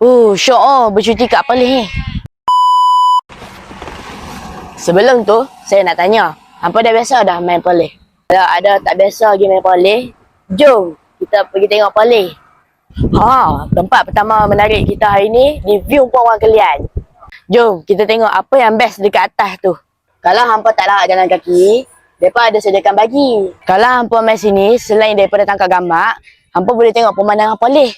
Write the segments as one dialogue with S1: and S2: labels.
S1: Uh, syok oh, bercuti kat Perlis ni. Sebelum tu, saya nak tanya. Hampa dah biasa dah main Perlis? Kalau ada tak biasa lagi main Perlis, jom kita pergi tengok Perlis. Ha, tempat pertama menarik kita hari ni di view Puan Wang Kelian. Jom kita tengok apa yang best dekat atas tu. Kalau hampa tak larat jalan kaki, mereka ada sediakan bagi. Kalau hampa main sini, selain daripada tangkap gambar, hampa boleh tengok pemandangan Perlis.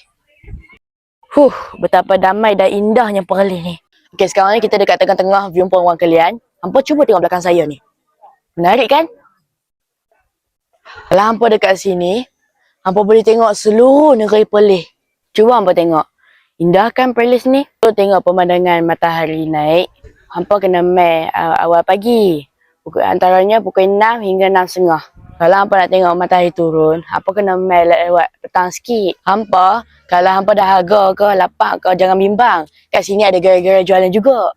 S1: Huh, betapa damai dan indahnya Perlis ni. Okey, sekarang ni kita dekat tengah-tengah view Puan Wang Kelian. Hampa cuba tengok belakang saya ni. Menarik kan? Kalau hampa dekat sini, hampa boleh tengok seluruh negeri Perlis. Cuba hampa tengok. Indah kan Perlis ni? Tu tengok pemandangan matahari naik. Hampa kena mai uh, awal pagi. Pukul, antaranya pukul 6 hingga 6.30. Kalau hampa nak tengok matahari turun, hampa kena mai lewat petang sikit. Hampa, kalau hampa dah harga ke, lapak ke, jangan bimbang. Kat sini ada gerai-gerai jualan juga.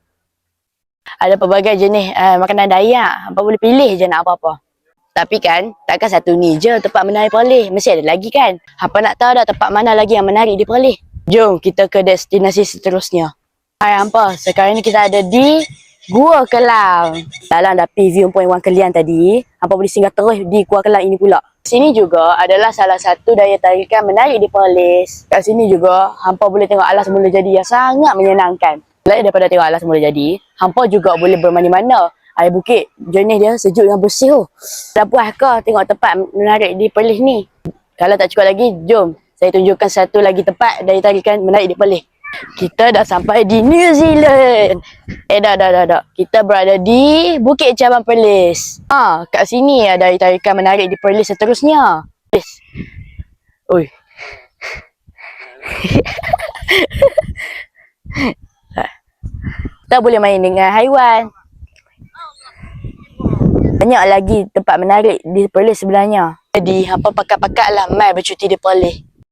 S1: Ada pelbagai jenis uh, makanan Dayak. Hampa boleh pilih je nak apa-apa. Tapi kan, takkan satu ni je tempat menarik Perlis. Mesti ada lagi kan? Hampa nak tahu dah tempat mana lagi yang menarik di Perlis? Jom kita ke destinasi seterusnya. Hai hampa, sekarang ni kita ada di Gua Kelang. Dalam dah point Wang Kelian tadi, hampa boleh singgah terus di Gua Kelang ini pula. Sini juga adalah salah satu daya tarikan menarik di Perlis. Kat sini juga, hampa boleh tengok alas mula jadi yang sangat menyenangkan. Selain daripada tengok alas mula jadi, hampa juga boleh bermana-mana. Air bukit jenis dia sejuk dan bersih tu. Dah puas ke tengok tempat menarik di Perlis ni? Kalau tak cukup lagi, jom saya tunjukkan satu lagi tempat daya tarikan menarik di Perlis. Kita dah sampai di New Zealand. Eh dah dah dah dah. Kita berada di Bukit Cabang Perlis. Ah, kat sini ada tarikan menarik di Perlis seterusnya. Perlis. Oi. Kita boleh main dengan haiwan. Banyak lagi tempat menarik di Perlis sebelahnya. Jadi, hampa pakat-pakat lah mai bercuti di Perlis.